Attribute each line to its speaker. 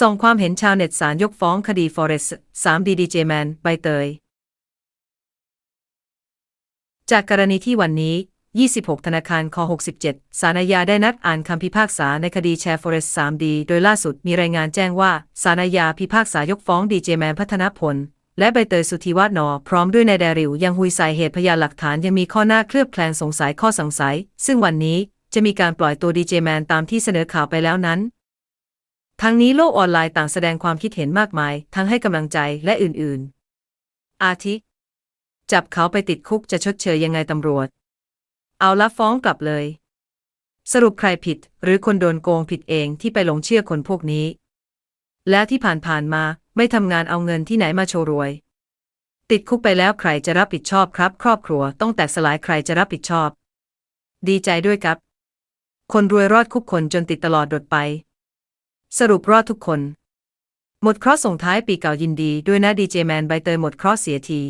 Speaker 1: ส่งความเห็นชาวเน็ตสารยกฟ้องคดี Forest 3 d DJ Man ใบเตย จากกรณีที่วันนี้ 26 ธนาคารค67 สารอาญาได้นัดอ่านคำพิพากษาในคดีแชร์ Forest 3D โดยล่าสุดมีรายงานแจ้งว่า สารอาญาพิพากษายกฟ้องดีเจแมนพัฒนพล และใบเตยสุธีวาฒนอ พร้อมด้วยนายแดริว ยังหุยสายเหตุพยานหลักฐานยังมีข้อหน้าเคลือบแคลงสงสัยข้อสงสัย ซึ่งวันนี้จะมีการปล่อยตัวดีเจแมนตามที่เสนอข่าวไปแล้วนั้น ทั้งนี้โลกออนไลน์ต่างแสดงความคิดเห็นมากมาย ทั้งให้กำลังใจและอื่นๆ อาทิ จับเขาไปติดคุกจะชดเชยยังไงตำรวจ เอาละฟ้องกลับเลย สรุปใครผิด หรือคนโดนโกงผิดเองที่ไปหลงเชื่อคนพวกนี้ แล้วที่ผ่านๆมาไม่ทำงานเอาเงินที่ไหนมาโชว์รวย ติดคุกไปแล้วใครจะรับผิดชอบครับ ครอบครัวต้องแตกสลายใครจะรับผิดชอบ ดีใจด้วยครับ คนรวยรอดคุกคนจนติดตลอดดดไป สรุปรอดทุกคน หมดเคราะห์ส่งท้ายปีเก่ายินดี ด้วยนะดีเจแมนใบเตยหมดเคราะห์เสียที